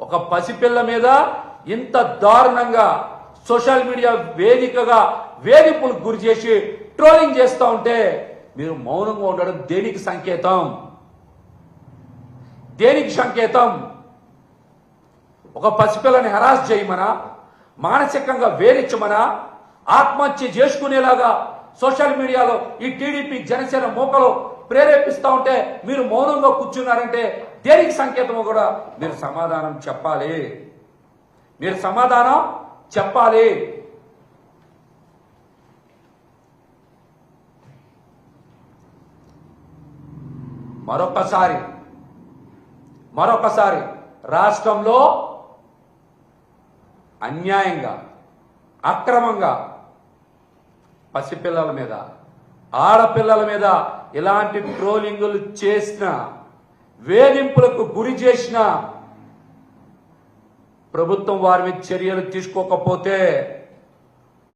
ఒక పసిపిల్ల మీద ఇంత దారుణంగా సోషల్ మీడియా వేదికగా వేధింపులకు గురి చేసి ట్రోలింగ్ చేస్తూ ఉంటే మీరు మౌనంగా ఉండడం దేనికి సంకేతం? దేనికి సంకేతం? ఒక పసిపిల్లని హెరాస్ చేయమనా? మానసికంగా వేధించమనా? ఆత్మహత్య చేసుకునేలాగా సోషల్ మీడియాలో ఈ టీడీపీ జనసేన మోకలు ప్రేరేపిస్తా ఉంటే మీరు మౌనంగా కూర్చున్నారంటే దేనికి సంకేతమో కూడా మీరు సమాధానం చెప్పాలి. మీరు సమాధానం చెప్పాలి. మరొకసారి మరొకసారి రాష్ట్రంలో అన్యాయంగా అక్రమంగా పసిపిల్లల మీద ఆడపిల్లల మీద ఇలాంటి ట్రోలింగులు చేసిన వేధింపులకు గురి చేసిన ప్రభుత్వం వారి మీద చర్యలు తీసుకోకపోతే